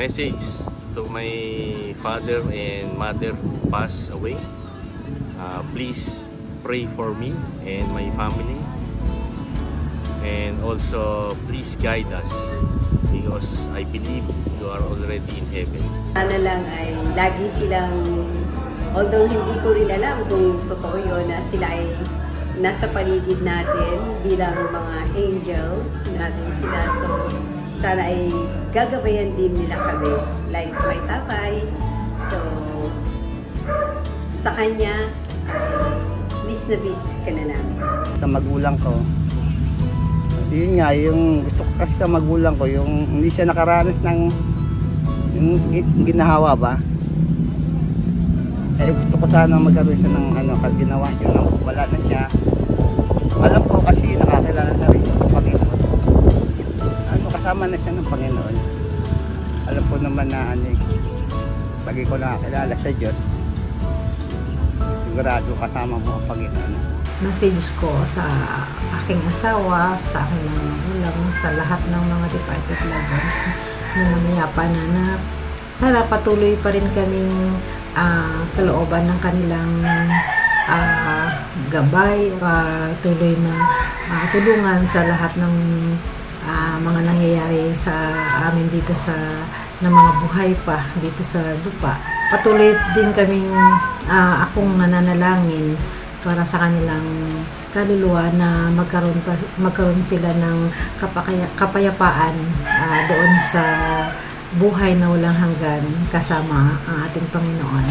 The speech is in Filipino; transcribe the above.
message to my father and mother who passed away. Uh, please pray for me and my family. And also, please guide us because I believe you are already in heaven. Sana lang ay lagi silang, although hindi ko rin alam kung totoo yun na sila ay nasa paligid natin bilang mga angels natin sila. So, sana ay gagabayan din nila kami. Like my tatay. So, sa kanya, ay miss na miss ka na namin. sa magulang ko. Yun nga, yung gusto ko kasi sa magulang ko, yung hindi siya nakaranas ng yung gi- ginahawa ba. Eh gusto ko sana magkaroon siya ng ano, kag ginawa niya wala na siya. Alam Kasama na siya ng Panginoon. Alam ko naman na ano, eh, pag ikaw nakakilala sa Diyos, sigurado kasama mo ang Panginoon. message ko sa aking asawa, sa aking mga magulang, sa lahat ng mga departed lovers na namayapa na na sana patuloy pa rin kaming ah, kalooban ng kanilang ah, gabay, ah, tuloy na ah, tulungan sa lahat ng ah, mga nangyayari sa amin dito sa ng mga buhay pa dito sa lupa. Patuloy din kaming ah, akong nananalangin para sa kanilang kaluluwa na magkaroon pa, magkaroon sila ng kapakaya, kapayapaan ah, doon sa buhay na walang hanggan kasama ang ating Panginoon.